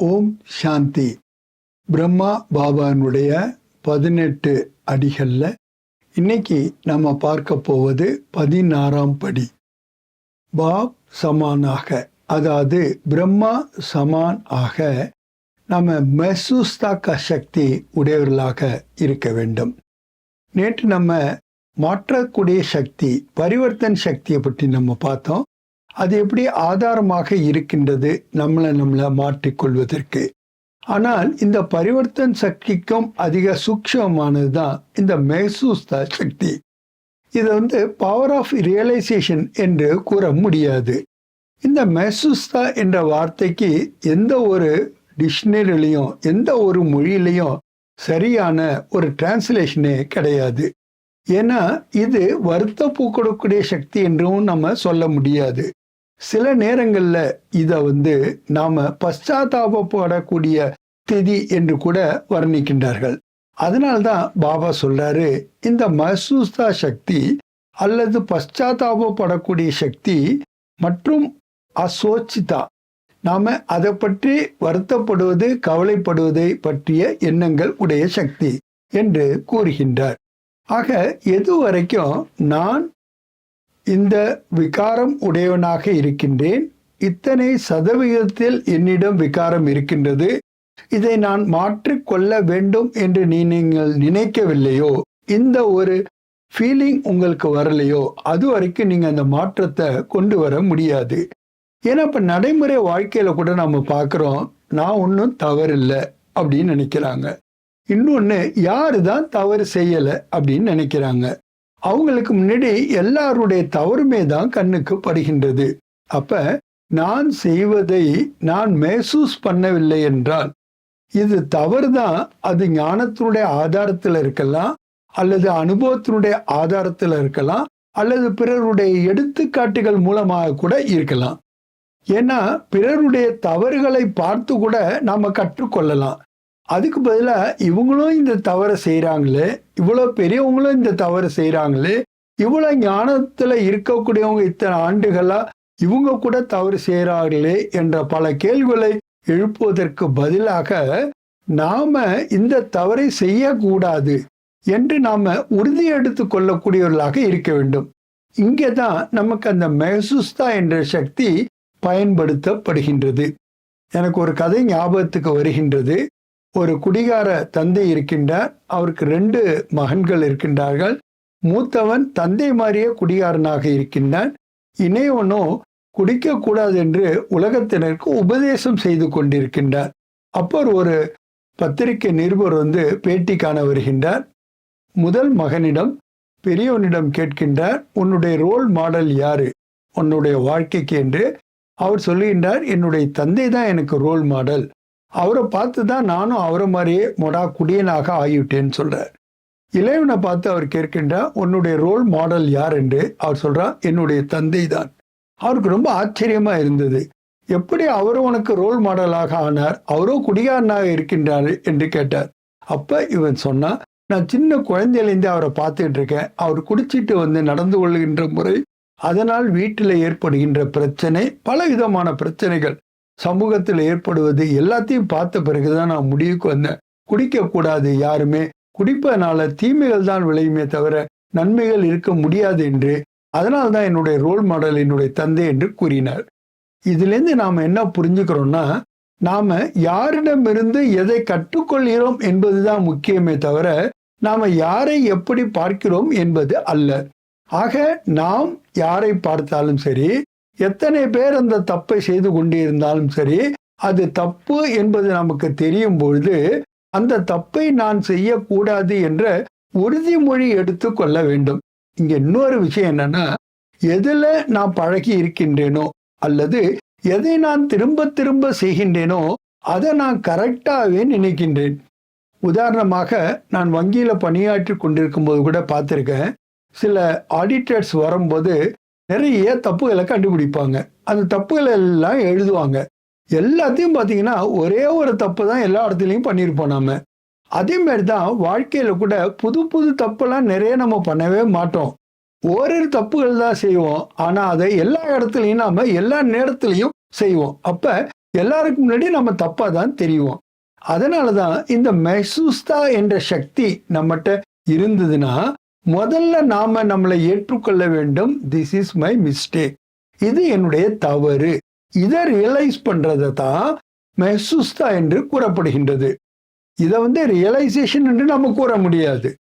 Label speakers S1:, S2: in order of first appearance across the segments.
S1: ஓம் சாந்தி. பிரம்மா பாபானுடைய பதினெட்டு அடிகளில் இன்னைக்கு நம்ம பார்க்க போவது பதினாறாம் படி. பாப் சமானாக அதாவது பிரம்மா சமான் ஆக நம்ம மெசூஸ்தாக்க சக்தி உடையவர்களாக இருக்க வேண்டும். நேற்று நம்ம மாற்றக்கூடிய சக்தி பரிவர்த்தன் சக்தியை பற்றி நம்ம பார்த்தோம். அது எப்படி ஆதாரமாக இருக்கின்றது நம்மளை நம்மளை மாற்றிக்கொள்வதற்கு. ஆனால் இந்த பரிவர்த்தன் சக்திக்கும் அதிக சூக்ஷமானது தான் இந்த மேசூஸ்தா சக்தி. இது வந்து பவர் ஆஃப் ரியலைசேஷன் என்று கூற முடியாது. இந்த மெசூஸ்தா என்ற வார்த்தைக்கு எந்த ஒரு டிக்ஷனரிலையும் எந்த ஒரு மொழியிலையும் சரியான ஒரு டிரான்ஸ்லேஷனே கிடையாது. ஏன்னா இது வருத்தப்பூ கொடுக்கக்கூடிய சக்தி என்றும் நம்ம சொல்ல முடியாது. சில நேரங்களில் இதை வந்து நாம் பశ్చాத்தாபப்படக்கூடிய திதி என்று கூட வர்ணிக்கின்றார்கள். அதனால்தான் பாபா சொல்றாரு இந்த மசூஸ்தா சக்தி அல்லது பశ్చాத்தாபப்படக்கூடிய சக்தி மற்றும் அசோச்சிதா நாம் அதை பற்றி வருத்தப்படுவது கவலைப்படுவதை பற்றிய எண்ணங்கள் உடைய சக்தி என்று கூறுகின்றார். ஆக எது வரைக்கும் நான் இந்த விகாரம் உடையவனாக இருக்கின்றேன். இத்தனை சதவிகிதத்தில் என்னிடம் விகாரம் இருக்கின்றது. இதை நான் மாற்றிக்கொள்ள வேண்டும் என்று நீ நீங்கள் நினைக்கவில்லையோ? இந்த ஒரு ஃபீலிங் உங்களுக்கு வரலையோ? அது வரைக்கும் நீங்க அந்த மாற்றத்தை கொண்டு வர முடியாது. ஏன்னா இப்ப நடைமுறை வாழ்க்கையில கூட நம்ம பார்க்குறோம் நான் ஒன்றும் தவறில்லை அப்படின்னு நினைக்கிறாங்க. இன்னொன்னு யாரு தான் தவறு செய்யல அப்படின்னு நினைக்கிறாங்க. அவங்களுக்கு முன்னாடி எல்லாருடைய தவறுமே தான் கண்ணுக்கு படுகின்றது. அப்ப நான் செய்வதை நான் மேசூஸ் பண்ணவில்லை என்றால் இது தவறுதான். அது ஞானத்தினுடைய ஆதாரத்தில் இருக்கலாம் அல்லது அனுபவத்தினுடைய ஆதாரத்தில் இருக்கலாம் அல்லது பிறருடைய எடுத்துக்காட்டுகள் மூலமாக கூட இருக்கலாம். ஏன்னா பிறருடைய தவறுகளை பார்த்து கூட நாம் கற்றுக்கொள்ளலாம். அதுக்கு பதிலாக இவங்களும் இந்த தவறை செய்கிறாங்களே இவ்வளோ பெரியவங்களும் இந்த தவறு செய்கிறாங்களே இவ்வளோ ஞானத்தில் இருக்கக்கூடியவங்க இத்தனை ஆண்டுகளாக இவங்க கூட தவறு செய்கிறார்களே என்ற பல கேள்விகளை எழுப்புவதற்கு பதிலாக நாம் இந்த தவறை செய்யக்கூடாது என்று நாம் உறுதி எடுத்து கொள்ளக்கூடியவர்களாக இருக்க வேண்டும். இங்கே தான் நமக்கு அந்த மெஹசுஸ்தா என்ற சக்தி பயன்படுத்தப்படுகின்றது. எனக்கு ஒரு கதை ஞாபகத்துக்கு வருகின்றது. ஒரு குடிகார தந்தை இருக்கின்றார். அவருக்கு ரெண்டு மகன்கள் இருக்கின்றார்கள். மூத்தவன் தந்தை மாதிரியே குடிகாரனாக இருக்கின்றான். இணையவனோ குடிக்கக்கூடாது என்று உலகத்தினருக்கு உபதேசம் செய்து கொண்டிருக்கின்றார். அப்போ ஒரு பத்திரிகை நிருபர் வந்து பேட்டி காண வருகின்றார். முதல் மகனிடம் பெரியவனிடம் கேட்கின்றார் உன்னுடைய ரோல் மாடல் யாரு? உன்னுடைய வாழ்க்கைக்கு? என்று. அவர் சொல்லுகின்றார் என்னுடைய தந்தை தான் எனக்கு ரோல் மாடல் அவரை பார்த்து தான் நானும் அவரை மாதிரியே மொடா குடியனாக ஆகிவிட்டேன்னு சொல்கிறார் இளையவனை பார்த்து அவர் கேட்கின்றார் உன்னுடைய ரோல் மாடல் யார்? என்று அவர் சொல்கிறார் என்னுடைய தந்தை தான் அவருக்கு ரொம்ப ஆச்சரியமாக இருந்தது. எப்படி அவரும் உனக்கு ரோல் மாடலாக ஆனார்? அவரோ குடிகாரனாக இருக்கின்றார்? என்று கேட்டார். அப்போ இவன் சொன்னான் நான் சின்ன குழந்தையிலேருந்து அவரை பார்த்துட்டு இருக்கேன். அவர் குடிச்சிட்டு வந்து நடந்து கொள்கின்ற முறை அதனால் வீட்டில் ஏற்படுகின்ற பிரச்சனை பல விதமான பிரச்சனைகள். சமூகத்தில் ஏற்படுவது எல்லாத்தையும் பார்த்த பிறகுதான் நான் முடிவுக்கு வந்தேன். குடிக்க கூடாது யாருமே. குடிப்பதனால தீமைகள் தான் விளையுமே தவிர நன்மைகள் இருக்க முடியாது என்று அதனால் தான் என்னுடைய ரோல் மாடல் என்னுடைய தந்தை என்று கூறினார். இதுலேருந்து நாம் என்ன புரிஞ்சுக்கிறோம்னா நாம யாரிடமிருந்து எதை கற்றுக்கொள்கிறோம் என்பதுதான் முக்கியமே தவிர நாம யாரை எப்படி பார்க்கிறோம் என்பது அல்ல. ஆக நாம் யாரை பார்த்தாலும் சரி எத்தனை பேர் அந்த தப்பை செய்து கொண்டிருந்தாலும் சரி அது தப்பு என்பது நமக்கு தெரியும் பொழுது அந்த தப்பை நான் செய்யக்கூடாது என்ற உறுதிமொழி எடுத்து கொள்ள வேண்டும். இங்க இன்னொரு விஷயம் என்னன்னா எதுல நான் பழகி இருக்கின்றேனோ அல்லது எதை நான் திரும்ப திரும்ப செய்கின்றேனோ அதை நான் கரெக்டாகவே நினைக்கின்றேன். உதாரணமாக நான் வங்கியில் பணியாற்றி கொண்டிருக்கும் போது கூட பார்த்துருக்கேன் சில ஆடிட்டர்ஸ் வரும்போது நிறைய தப்புகளை கண்டுபிடிப்பாங்க. அந்த தப்புகளை எல்லாம் எழுதுவாங்க. எல்லாத்தையும் பார்த்தீங்கன்னா ஒரே ஒரு தப்பு தான் எல்லா இடத்துலையும் பண்ணியிருப்போம் நாம. அதே மாதிரி தான் வாழ்க்கையில் கூட புது புது தப்பெல்லாம் நிறைய நம்ம பண்ணவே மாட்டோம். ஓரிரு தப்புகள் தான் செய்வோம். ஆனால் அதை எல்லா இடத்துலையும் நாம எல்லா நேரத்துலையும் செய்வோம். அப்போ எல்லாருக்கும் முன்னாடி நம்ம தப்பா தான் தெரியும் அதனால தான் இந்த மெசூஸ்தா என்ற சக்தி நம்மகிட்ட இருந்ததுன்னா முதல்ல நாம நம்மளை ஏற்றுக்கொள்ள வேண்டும். திஸ் இஸ் மை மிஸ்டேக் இது என்னுடைய தவறு. இதை ரியலைஸ் பண்றதை தான் மெஹசுஸ்தா என்று கூறப்படுகின்றது. இதை வந்து ரியலைசேஷன் என்று நம்ம கூற முடியாது.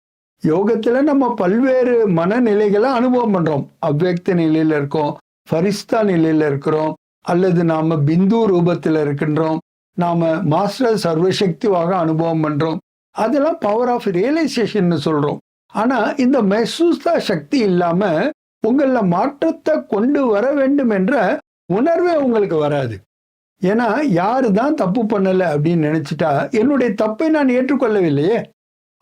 S1: யோகத்துல நம்ம பல்வேறு மனநிலைகளை அனுபவம் பண்றோம். அவ்வக்த நிலையில இருக்கோம் ஃபரிஸ்தா நிலையில இருக்கிறோம் அல்லது நாம பிந்து ரூபத்தில் இருக்கின்றோம் நாம மாஸ்டர் சர்வசக்திவாக அனுபவம் பண்றோம். அதெல்லாம் பவர் ஆஃப் ரியலைசேஷன் சொல்றோம். ஆனா இந்த மெசூஸ்தா சக்தி இல்லாம உங்களில் மாற்றத்தை கொண்டு வர வேண்டும் என்ற உணர்வே உங்களுக்கு வராது. ஏன்னா யாரு தான் தப்பு பண்ணலை அப்படின்னு நினைச்சிட்டா என்னுடைய தப்பை நான் ஏற்றுக்கொள்ளவில்லையே.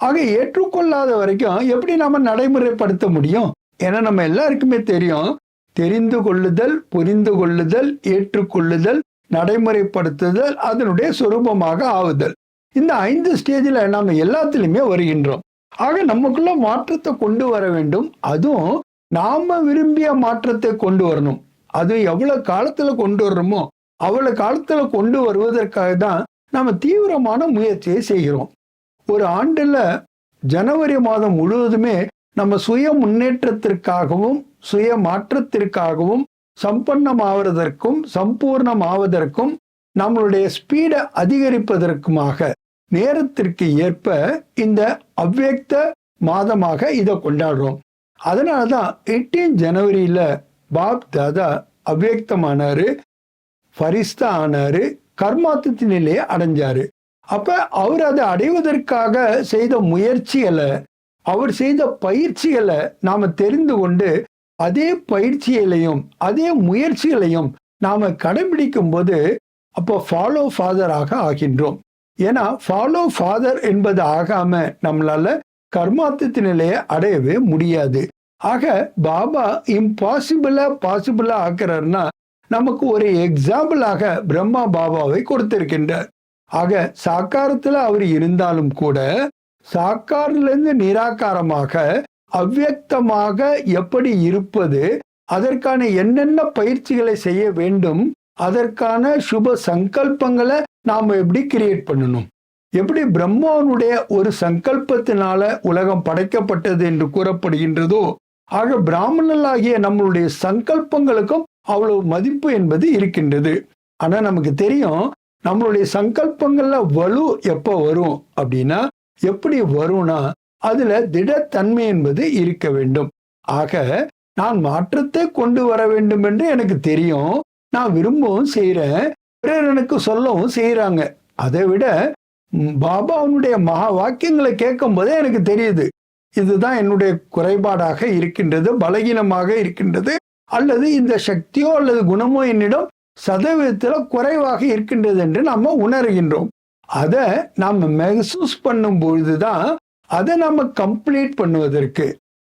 S1: ஆக ஏற்றுக்கொள்ளாத வரைக்கும் எப்படி நாம நடைமுறைப்படுத்த முடியும்? ஏன்னா நம்ம எல்லாருக்குமே தெரியும் தெரிந்து கொள்ளுதல் புரிந்து கொள்ளுதல் ஏற்றுக்கொள்ளுதல் நடைமுறைப்படுத்துதல் அதனுடைய சுரூபமாக ஆவுதல். இந்த ஐந்து ஸ்டேஜில் நாம் எல்லாத்துலேயுமே வருகின்றோம். ஆக நமக்குள்ள மாற்றத்தை கொண்டு வர வேண்டும். அதுவும் நாம விரும்பிய மாற்றத்தை கொண்டு வரணும். அது எவ்வளவு காலத்துல கொண்டு வர்றோமோ அவ்வளவு காலத்துல கொண்டு வருவதற்காக தான் நம்ம தீவிரமான முயற்சியை செய்கிறோம். ஒரு ஆண்டுல ஜனவரி மாதம் முழுவதுமே நம்ம சுய முன்னேற்றத்திற்காகவும் சுய மாற்றத்திற்காகவும் சம்பன்னமாவதற்கும் சம்பூர்ணமாவதற்கும் நம்மளுடைய ஸ்பீடை அதிகரிப்பதற்குமாக நேரத்திற்கு ஏற்ப இந்த அவ்வியக்த மாதமாக இதை கொண்டாடுறோம். அதனால தான் எயிட்டீன் ஜனவரியில பாப் தாதா அவ்வக்தமானாரு ஃபரிஸ்தா ஆனாரு கர்மாத்தத்து நிலையை அடைஞ்சாரு. அப்ப அவர் அதை அடைவதற்காக செய்த முயற்சிகளை அவர் செய்த பயிற்சிகளை நாம தெரிந்து கொண்டு அதே பயிற்சிகளையும் அதே முயற்சிகளையும் நாம கடைபிடிக்கும் போது அப்போ ஃபாலோ ஃபாதராக ஆகின்றோம். ஏன்னா ஃபாலோ ஃபாதர் என்பது ஆகாம நம்மளால கர்மாத்தத்து நிலையை அடையவே முடியாது. ஆக பாபா இம்பாசிபிளா பாசிபிளா ஆக்குறாருன்னா நமக்கு ஒரு எக்ஸாம்பிளாக பிரம்மா பாபாவை கொடுத்திருக்கின்றார். ஆக சாக்காரத்துல அவர் இருந்தாலும் கூட சாக்காரிலிருந்து நிராகாரமாக அவ்வக்தமாக எப்படி இருப்பது அதற்கான என்னென்ன பயிற்சிகளை செய்ய வேண்டும் அதற்கான சுப சங்கல்பங்களை நாம் எப்படி கிரியேட் பண்ணணும்? எப்படி பிரம்மாவனுடைய ஒரு சங்கல்பத்தினால உலகம் படைக்கப்பட்டது என்று கூறப்படுகின்றதோ ஆக பிராமணர்களாகிய நம்மளுடைய சங்கல்பங்களுக்கும் அவ்வளவு மதிப்பு என்பது இருக்கின்றது. ஆனா நமக்கு தெரியும் நம்மளுடைய சங்கல்பங்கள்ல வலு எப்போ வரும் அப்படின்னா எப்படி வரும்னா அதுல திடத்தன்மை என்பது இருக்க வேண்டும். ஆக நான் மாற்றத்தை கொண்டு வர வேண்டும் என்று எனக்கு தெரியும். நான் விரும்பவும் செய்கிறேன் பிறர் சொல்லவும் செய்கிறாங்க அதை விட பாபாவுடைய மகா வாக்கியங்களை கேட்கும் போதே எனக்கு தெரியுது. இதுதான் என்னுடைய குறைபாடாக இருக்கின்றது பலகீனமாக இருக்கின்றது அல்லது இந்த சக்தியோ அல்லது குணமோ என்னிடம் சதவீதத்தில் குறைவாக இருக்கின்றது என்று நம்ம உணர்கின்றோம். அதை நாம் மெகசூஸ் பண்ணும் பொழுதுதான் அதை நம்ம கம்ப்ளீட் பண்ணுவதற்கு.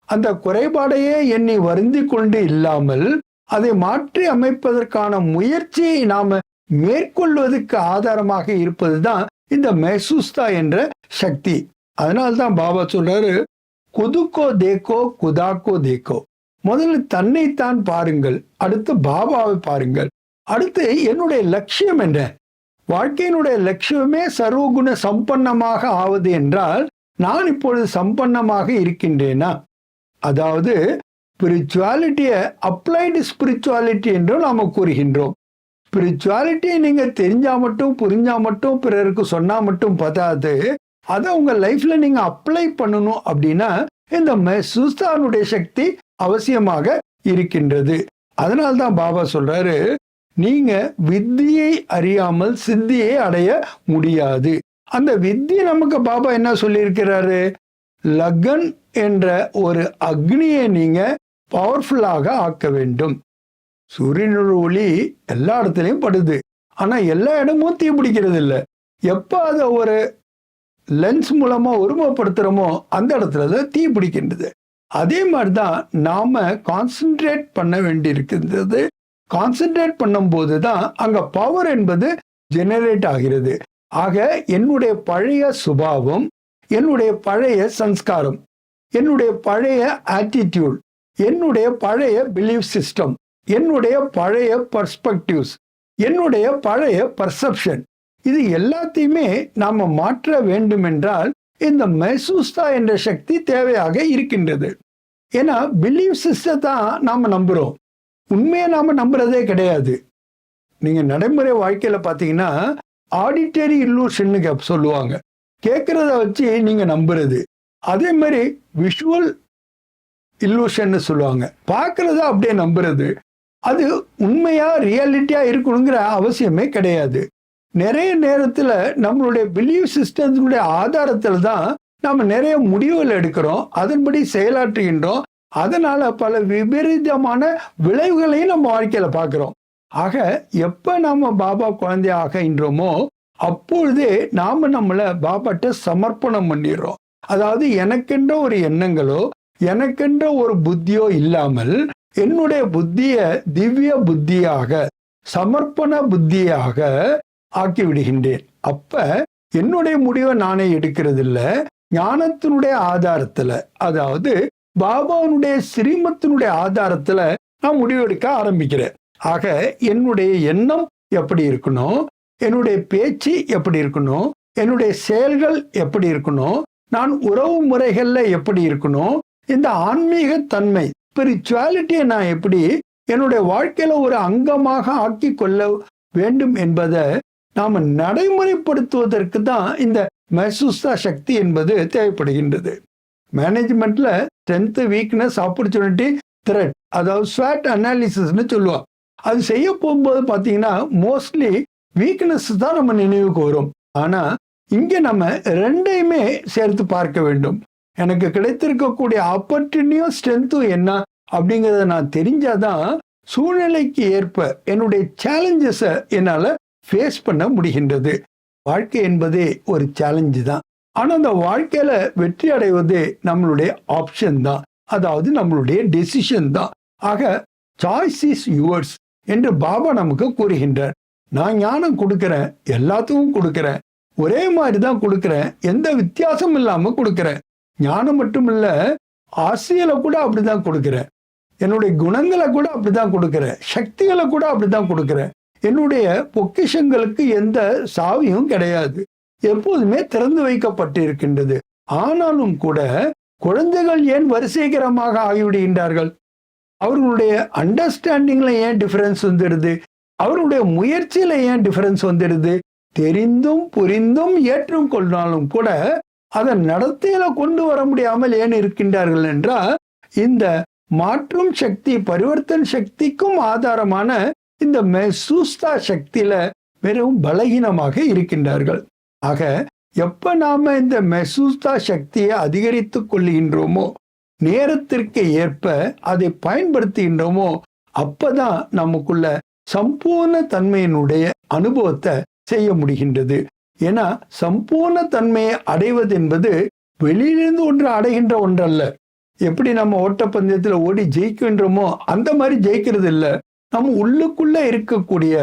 S1: அந்த குறைபாடையே எண்ணி வருந்தி கொண்டு இல்லாமல் அதை மாற்றி அமைப்பதற்கான முயற்சியை நாம மேற்கொள்வதற்கு ஆதாரமாக இருப்பதுதான் இந்த மெசூஸ்தா என்ற சக்தி. அதனால்தான் பாபா சொல்றாரு குதுக்கோ தேக்கோ குதாக்கோ தேக்கோ. முதல்ல தன்னைத்தான் பாருங்கள் அடுத்து பாபாவை பாருங்கள். அடுத்து என்னுடைய லட்சியம் என்ன? வாழ்க்கையினுடைய லட்சியமே சர்வகுண சம்பன்னமாக ஆவது என்றால் நான் இப்பொழுது சம்பன்னமாக இருக்கின்றேனா? அதாவது ஸ்பிரிச்சுவாலிட்டியை அப்ளைடு ஸ்பிரிச்சுவாலிட்டி என்றும் நாம் கூறுகின்றோம். ஸ்பிரிச்சுவாலிட்டியை நீங்கள் தெரிஞ்சா மட்டும் புரிஞ்சால் மட்டும் பிறருக்கு சொன்னால் மட்டும் பத்தாது. அதை உங்கள் லைஃப்பில் நீங்கள் அப்ளை பண்ணணும் அப்படின்னா இந்த சுஸ்தானுடைய சக்தி அவசியமாக இருக்கின்றது. அதனால்தான் பாபா சொல்கிறாரு நீங்கள் வித்தியை அறியாமல் சித்தியை அடைய முடியாது. அந்த வித்தியை நமக்கு பாபா என்ன சொல்லியிருக்கிறாரு? லகன் என்ற ஒரு அக்னியை நீங்கள் பவர்ஃபுல்லாக ஆக்க வேண்டும். சூரியனோட ஒளி எல்லா இடத்துலையும் படுது. ஆனால் எல்லா இடமும் தீ பிடிக்கிறது இல்லை எப்போ அதை ஒரு லென்ஸ் மூலமாக உருவப்படுத்துகிறோமோ அந்த இடத்துல தான் தீ பிடிக்கின்றது. அதே மாதிரி தான் நாம் கான்சென்ட்ரேட் பண்ண வேண்டி இருக்கின்றது கான்சென்ட்ரேட் பண்ணும்போது தான் அங்கே பவர் என்பது ஜெனரேட் ஆகிறது. ஆக என்னுடைய பழைய சுபாவம் என்னுடைய பழைய சன்ஸ்காரம் என்னுடைய பழைய ஆட்டிடியூட் என்னுடைய பழைய பிலீஃப் சிஸ்டம் என்னுடைய பழைய பர்ஸ்பெக்டிவ்ஸ் என்னுடைய பழைய பர்செப்ஷன் இது எல்லாத்தையுமே நாம் மாற்ற வேண்டுமென்றால் இந்த மெசூஸ்தா என்ற சக்தி தேவையாக இருக்கின்றது. ஏன்னா பிலீவ் சிஸ்டத்தான் நாம் நம்புகிறோம் உண்மையை நாம் நம்புறதே கிடையாது. நீங்கள் நடைமுறை வாழ்க்கையில் பார்த்தீங்கன்னா ஆடிட்டரி இல்லூஷன்னு சொல்லுவாங்க. கேட்குறத வச்சு நீங்கள் நம்புறது. அதே மாதிரி விஷுவல் இல்லூஷன்னு சொல்லுவாங்க. பார்க்கறத அப்படியே நம்புறது. அது உண்மையா ரியாலிட்டியா இருக்கணுங்கிற அவசியமே கிடையாது. நிறைய நேரத்துல நம்மளுடைய பிலீவ் சிஸ்டத்தினுடைய ஆதாரத்தில் தான் நம்ம நிறைய முடிவுகள் எடுக்கிறோம். அதன்படி செயலாற்றுகின்றோம். அதனால பல விபரீதமான விளைவுகளையும் நம்ம வாழ்க்கையில பார்க்குறோம். ஆக எப்ப நாம பாபா குழந்தை ஆகின்றோமோ அப்பொழுதே நாம நம்மளை பாபாட்ட சமர்ப்பணம் பண்ணிடுறோம். அதாவது எனக்கென்ற ஒரு எண்ணங்களோ எனக்கென்ற ஒரு புத்தியோ இல்லாமல் என்னுடைய புத்திய திவ்ய புத்தியாக சமர்ப்பண புத்தியாக ஆக்கி விடுகின்றேன் அப்ப என்னுடைய முடிவை நானே எடுக்கிறது இல்ல ஞானத்தினுடைய ஆதாரத்துல அதாவது பாபாவுடைய ஸ்ரீமத்தினுடைய ஆதாரத்துல நான் முடிவெடுக்க ஆரம்பிக்கிறேன். ஆக என்னுடைய எண்ணம் எப்படி இருக்கணும்? என்னுடைய பேச்சு எப்படி இருக்கணும்? என்னுடைய செயல்கள் எப்படி இருக்கணும்? நான் உறவு முறைகள்ல எப்படி இருக்கணும்? இந்த ஆன்மீக தன்மை ஸ்பிரிச்சுவாலிட்டியை நான் எப்படி என்னுடைய வாழ்க்கையில ஒரு அங்கமாக ஆக்கி கொள்ள வேண்டும் என்பதை நாம் நடைமுறைப்படுத்துவதற்கு தான் இந்த மெசூஸ்தா சக்தி என்பது தேவைப்படுகின்றது. மேனேஜ்மெண்ட்ல ஸ்ட்ரென்த் வீக்னஸ் ஆப்பர்ச்சுனிட்டி த்ரெட் அதாவது ஸ்வாட் அனாலிசிஸ்னு சொல்லுவோம். அது செய்ய போகும்போது பார்த்தீங்கன்னா மோஸ்ட்லி வீக்னஸ் தான் நம்ம நினைவுக்கு வரும். ஆனால் இங்கே நம்ம ரெண்டையுமே சேர்த்து பார்க்க வேண்டும். எனக்கு கிடைத்திருக்கக்கூடிய ஆப்பர்ச்சுனிட்டியும் ஸ்ட்ரென்த்தும் என்ன அப்படிங்கிறத நான் தெரிஞ்சாதான் சூழ்நிலைக்கு ஏற்ப என்னுடைய சேலஞ்சஸை என்னால் ஃபேஸ் பண்ண முடிகின்றது. வாழ்க்கை என்பதே ஒரு சேலஞ்சு தான். ஆனால் அந்த வாழ்க்கையில் வெற்றி அடைவது நம்மளுடைய ஆப்ஷன் தான். அதாவது நம்மளுடைய டெசிஷன் தான். ஆக சாய்ஸ் இஸ் யுவர்ஸ் என்று பாபா நமக்கு கூறுகின்றார். நான் ஞானம் கொடுக்குறேன் எல்லாத்துக்கும் கொடுக்குறேன். ஒரே மாதிரி தான் கொடுக்குறேன் எந்த வித்தியாசம் இல்லாமல் கொடுக்குறேன். ஞானம் மட்டும் இல்லை ஆசையில கூட அப்படிதான் கொடுக்குறேன். என்னுடைய குணங்களை கூட அப்படிதான் கொடுக்குறேன். சக்திகளை கூட அப்படிதான் கொடுக்குறேன். என்னுடைய பொக்கிஷங்களுக்கு எந்த சாவியும் கிடையாது. எப்போதுமே திறந்து வைக்கப்பட்டு இருக்கின்றது ஆனாலும் கூட குழந்தைகள் ஏன் வரிசைகரமாக ஆகிவிடுகின்றார்கள்? அவர்களுடைய அண்டர்ஸ்டாண்டிங்ல ஏன் டிஃபரன்ஸ் வந்துடுது? அவருடைய முயற்சியில ஏன் டிஃபரன்ஸ் வந்துடுது? தெரிந்தும் புரிந்தும் ஏற்றும் கொண்டாலும் கூட அதை நடத்தையில கொண்டு வர முடியாமல் ஏன் இருக்கின்றார்கள் என்றால் இந்த மாற்றும் சக்தி பரிவர்த்தன் சக்திக்கும் ஆதாரமான இந்த மெசூஸ்தா சக்தியில வெறும் பலகீனமாக இருக்கின்றார்கள். ஆக எப்ப நாம இந்த மெசூஸ்தா சக்தியை அதிகரித்துக் கொள்கின்றோமோ நேரத்திற்கு ஏற்ப அதை பயன்படுத்துகின்றோமோ அப்பதான் நமக்குள்ள சம்பூர்ண தன்மையினுடைய அனுபவத்தை செய்ய முடிகின்றது. ஏன்னா சம்பூர்ண தன்மையை அடைவது என்பது வெளியிலிருந்து ஒன்று அடைகின்ற ஒன்றல்ல. எப்படி நம்ம ஓட்டப்பந்தயத்தில் ஓடி ஜெயிக்கின்றோமோ அந்த மாதிரி ஜெயிக்கிறது இல்லை நம்ம உள்ளுக்குள்ள இருக்கக்கூடிய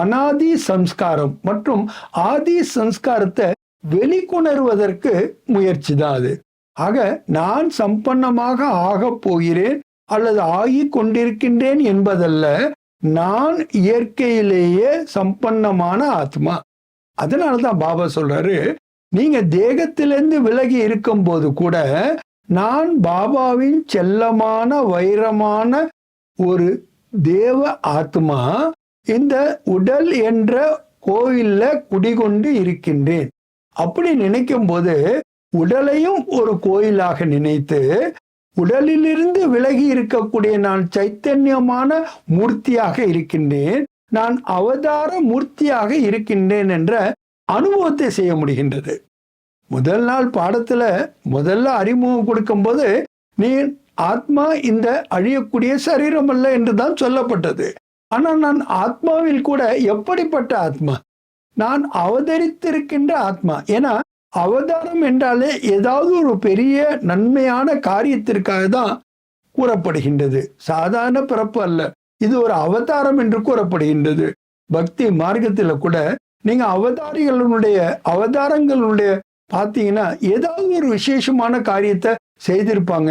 S1: அனாதி சம்ஸ்காரம் மற்றும் ஆதி சம்ஸ்காரத்தை வெளிக்கொணர்வதற்கு முயற்சி தான் அது. ஆக நான் சம்பன்னமாக ஆகப் போகிறேன் அல்லது ஆகி கொண்டிருக்கின்றேன் என்பதல்ல நான் இயற்கையிலேயே சம்பன்னமான ஆத்மா. அதனால தான் பாபா சொல்றாரு நீங்க தேகத்திலிருந்து விலகி இருக்கும் போது கூட நான் பாபாவின் செல்லமான வைரமான ஒரு தேவ ஆத்மா இந்த உடல் என்ற கோயில்ல குடிகொண்டு இருக்கின்றேன். அப்படி நினைக்கும் போது உடலையும் ஒரு கோயிலாக நினைத்து உடலிலிருந்து விலகி இருக்கக்கூடிய நான் சைத்தன்யமான மூர்த்தியாக இருக்கின்றேன். நான் அவதார மூர்த்தியாக இருக்கின்றேன் என்ற அனுபவத்தை செய்ய முடிகின்றது. முதல் நாள் பாடத்துல முதல்ல அறிமுகம் கொடுக்கும்போது நீ ஆத்மா இந்த அழியக்கூடிய சரீரம் அல்ல என்று தான் சொல்லப்பட்டது. ஆனால் நான் ஆத்மாவில் கூட எப்படிப்பட்ட ஆத்மா? நான் அவதரித்திருக்கின்ற ஆத்மா. ஏன்னா அவதாரம் என்றாலே ஏதாவது ஒரு பெரிய நன்மையான காரியத்திற்காக தான் கூறப்படுகின்றது. சாதாரண பிறப்பு அல்ல. இது ஒரு அவதாரம் என்று கூறப்படுகின்றது. பக்தி மார்க்கத்தில் கூட நீங்க அவதாரிகளுடைய அவதாரங்களுடைய பார்த்தீங்கன்னா ஏதாவது ஒரு விசேஷமான காரியத்தை செய்திருப்பாங்க.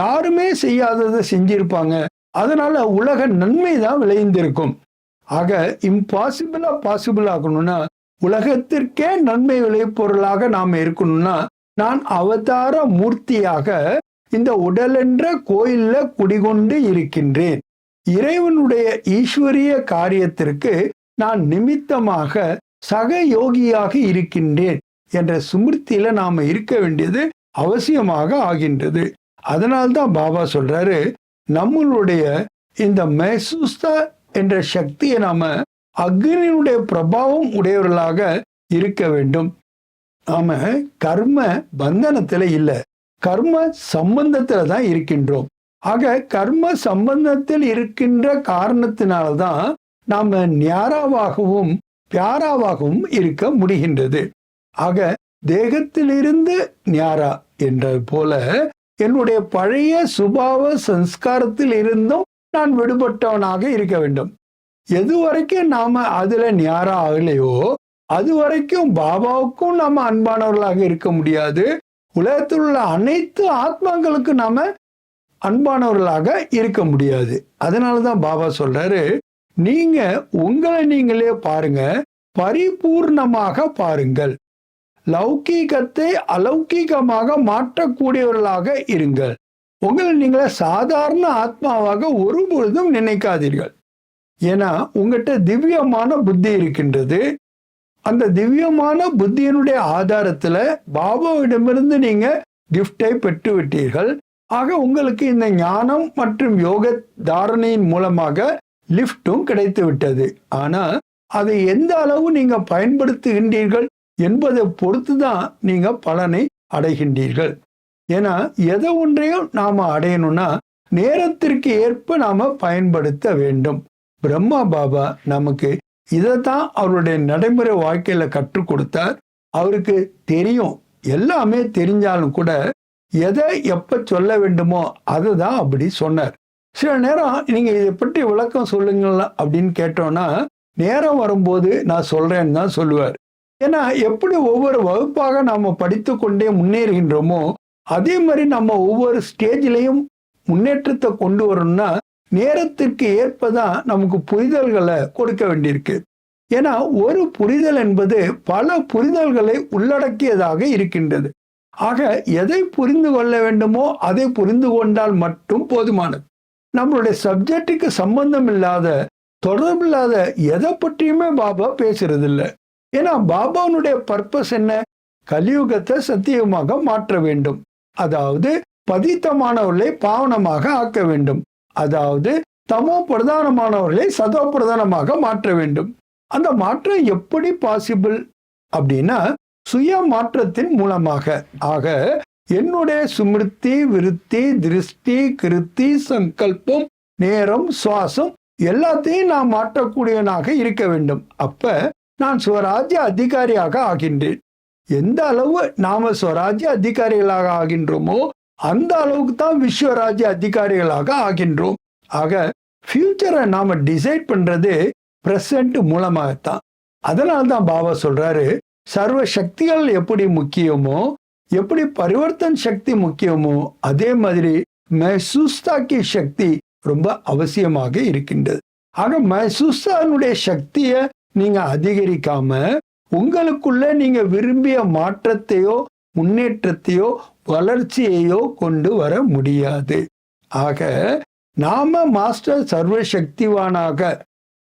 S1: யாருமே செய்யாததை செஞ்சிருப்பாங்க. அதனால உலக நன்மை தான் விளைந்திருக்கும். ஆக இம்பாசிபிளா பாசிபிள் ஆகணும்னா உலகத்திற்கே நன்மை விளைபொருளாக நாம் இருக்கணும்னா நான் அவதார மூர்த்தியாக இந்த உடலென்ற கோயில்ல குடிகொண்டு இருக்கின்றேன். இறைவனுடைய ஈஸ்வரிய காரியத்திற்கு நான் நிமித்தமாக சக யோகியாக இருக்கின்றேன் என்ற சுமிருத்தியில நாம இருக்க வேண்டியது அவசியமாக ஆகின்றது. அதனால்தான் பாபா சொல்றாரு நம்மளுடைய இந்த மெசூஸ்தா என்ற சக்தியை நாம அக்னியினுடைய பிரபாவம் உடையவர்களாக இருக்க வேண்டும். நாம கர்ம பந்தனத்துல இல்ல கர்ம சம்பந்தத்துல தான் இருக்கின்றோம். ஆக கர்ம சம்பந்தத்தில் இருக்கின்ற காரணத்தினால்தான் நாம் ஞாராவாகவும் பியாராவாகவும் இருக்க முடிகின்றது. ஆக தேகத்திலிருந்து ஞாரா என்றது போல என்னுடைய பழைய சுபாவ சம்ஸ்காரத்தில் இருந்தும் நான் விடுபட்டவனாக இருக்க வேண்டும். எது வரைக்கும் நாம அதுல ஞாரா ஆகலையோ அது வரைக்கும் பாபாவுக்கும் நாம அன்பானவர்களாக இருக்க முடியாது. உலகத்தில் உள்ள அனைத்து ஆத்மாக்களுக்கும் நாம அன்பானவர்களாக இருக்க முடியாது. அதனாலதான் பாபா சொல்றாரு நீங்க உங்களை நீங்களே பாருங்க பரிபூர்ணமாக பாருங்கள். லௌகீகத்தை அலௌகீகமாக மாற்றக்கூடியவர்களாக இருங்கள். உங்களை நீங்களே சாதாரண ஆத்மாவாக ஒரு பொழுதும் நினைக்காதீர்கள். ஏன்னா உங்கள்கிட்ட திவ்யமான புத்தி இருக்கின்றது. அந்த திவ்யமான புத்தியினுடைய ஆதாரத்தில் பாபாவிடமிருந்து நீங்கள் கிஃப்டை பெற்று விட்டீர்கள் ஆக உங்களுக்கு இந்த ஞானம் மற்றும் யோக தாரணையின் மூலமாக லிஃப்டும் கிடைத்து விட்டது ஆனால் அதை எந்த அளவு நீங்க பயன்படுத்துகின்றீர்கள் என்பதை பொறுத்து தான் நீங்க பலனை அடைகின்றீர்கள். ஏன்னா எதை ஒன்றையும் நாம அடையணும்னா நேரத்திற்கு ஏற்ப நாம பயன்படுத்த வேண்டும். பிரம்மா பாபா நமக்கு இதைத்தான் அவருடைய நடைமுறை வாழ்க்கையில கற்றுக் கொடுத்தார். அவருக்கு தெரியும். எல்லாமே தெரிஞ்சாலும் கூட எதை எப்போ சொல்ல வேண்டுமோ அதை தான் அப்படி சொன்னார். சில நேரம் நீங்கள் இதை பற்றி விளக்கம் சொல்லுங்களா அப்படின்னு கேட்டோம்னா நேரம் வரும்போது நான் சொல்கிறேன்னு தான் சொல்லுவார். ஏன்னா எப்படி ஒவ்வொரு வகுப்பாக நாம் படித்து கொண்டே முன்னேறுகின்றோமோ அதே மாதிரி நம்ம ஒவ்வொரு ஸ்டேஜ்லேயும் முன்னேற்றத்தை கொண்டு வரணும்னா நேரத்திற்கு ஏற்பதான் நமக்கு புரிதல்களை கொடுக்க வேண்டியிருக்கு. ஏன்னா ஒரு புரிதல் என்பது பல புரிதல்களை உள்ளடக்கியதாக இருக்கின்றது. ஆக எதை புரிந்து கொள்ள வேண்டுமோ அதை புரிந்து கொண்டால் மட்டும் போதுமானது. நம்மளுடைய சப்ஜெக்டுக்கு சம்பந்தம் இல்லாத தொடர்பில்லாத எதை பற்றியுமே பாபா பேசுறது இல்லை ஏன்னா பாபாவுடைய பர்பஸ் என்ன? கலியுகத்தை சத்தியமாக மாற்ற வேண்டும். அதாவது பதித்தமானவர்களை பாவனமாக ஆக்க வேண்டும். அதாவது தமோ பிரதானமானவர்களை சதோ பிரதானமாக மாற்ற வேண்டும். அந்த மாற்றம் எப்படி பாசிபிள் அப்படின்னா சுய மாற்றத்தின் மூலமாக. ஆக என்னுடைய சுமிருத்தி விருத்தி திருஷ்டி கிருத்தி சங்கல்பம் நேரம் சுவாசம் எல்லாத்தையும் நான் மாற்றக்கூடியவனாக இருக்க வேண்டும். அப்ப நான் சுவராஜ்ய அதிகாரியாக ஆகின்றேன். எந்த அளவு நாம சுவராஜ்ய அதிகாரிகளாக ஆகின்றோமோ அந்த அளவுக்கு தான் விஸ்வராஜ்ய அதிகாரிகளாக ஆகின்றோம். ஆக ஃபியூச்சரை நாம டிசைட் பண்றது பிரசன்ட் மூலமாகத்தான். அதனால தான் பாபா சொல்றாரு சர்வ சக்திகள் எப்படி முக்கியமோ எப்படி பரிவர்த்தன் சக்தி முக்கியமோ அதே மாதிரி மெசூஸ்தாக்கி சக்தி ரொம்ப அவசியமாக இருக்கின்றது. ஆக மெசூஸ்தானுடைய சக்தியை நீங்க அதிகரிக்காம உங்களுக்குள்ள நீங்க விரும்பிய மாற்றத்தையோ முன்னேற்றத்தையோ வளர்ச்சியையோ கொண்டு வர முடியாது. ஆக நாம மாஸ்டர் சர்வ சக்திவானாக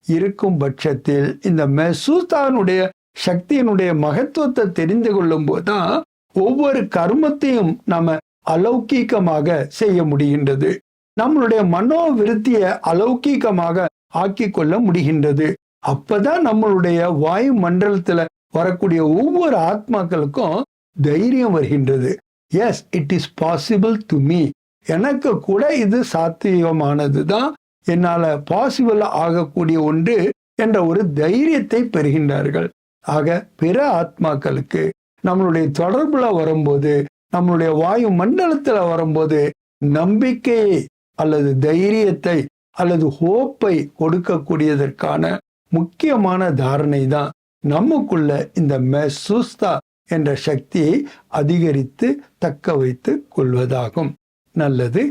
S1: இருக்கும் பட்சத்தில் இந்த மெசூஸ்தானுடைய சக்தியினுடைய மகத்துவத்தை தெரிந்து கொள்ளும் போதுதான் ஒவ்வொரு கர்மத்தையும் நாம அலௌகீகமாக செய்ய முடிகின்றது. நம்மளுடைய மனோ விருத்தியை அலௌகீகமாக ஆக்கி கொள்ள முடிகின்றது. அப்பதான் நம்மளுடைய வாயு மண்டலத்துல வரக்கூடிய ஒவ்வொரு ஆத்மாக்களுக்கும் தைரியம் வருகின்றது. Yes it is possible to me எனக்கு கூட இது சாத்தியமானது தான் என்னால பாசிபிள் ஆகக்கூடிய ஒன்று என்ற ஒரு தைரியத்தை பெறுகின்றார்கள். ஆக பிற ஆத்மாக்களுக்கு நம்மளுடைய தொடர்புல வரும்போது நம்மளுடைய வாயு மண்டலத்துல வரும்போது நம்பிக்கையை அல்லது தைரியத்தை அல்லது ஹோப்பை கொடுக்கக்கூடியதற்கான முக்கியமான தாரணை தான் நமக்குள்ள இந்த மெசூஸ்தா என்ற சக்தியை அதிகரித்து தக்க வைத்து கொள்வதாகும். நல்லது.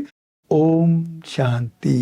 S1: ஓம் சாந்தி.